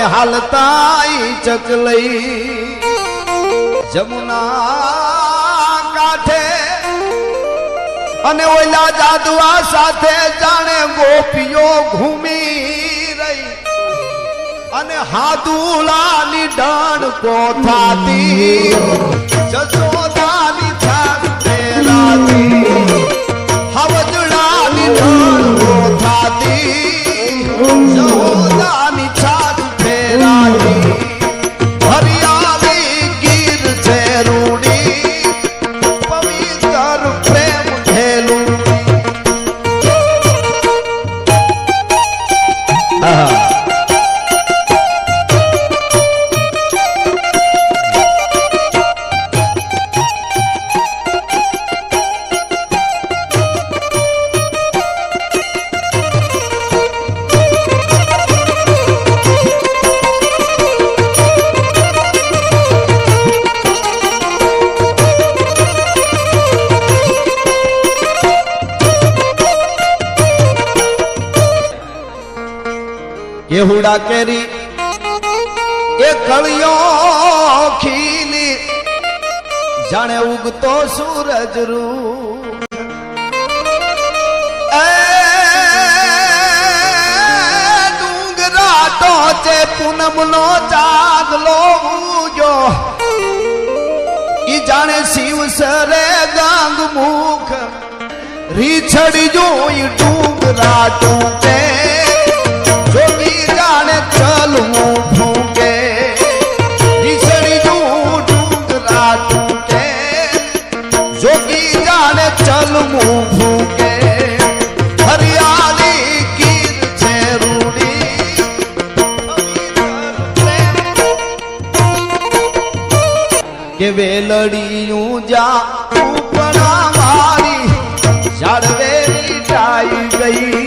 જાણે હાલતા ચકલઈ જમુના કાંઠે અને ઓલા જાદુઆ સાથે જાણે ગોપીઓ ઘૂમી રહી. અને હાદુલાની ડાણ કોથાતી જસોદાની Ah. આહા કેહુડા કેરી, એ કળિયો ખીલી. જાણે ઉગતો સૂરજ રૂ એ ડુંગરા ટોચે પૂનમનો ચાંદલો ઉજો ઈ જાણે શિવ સરે ગાંગ મુખ રીછડી જોઈ ડુંગરા ટૂંકે કે વેલડિયું જા ઉપરા મારી ઝાડવે ટાઈ ગઈ.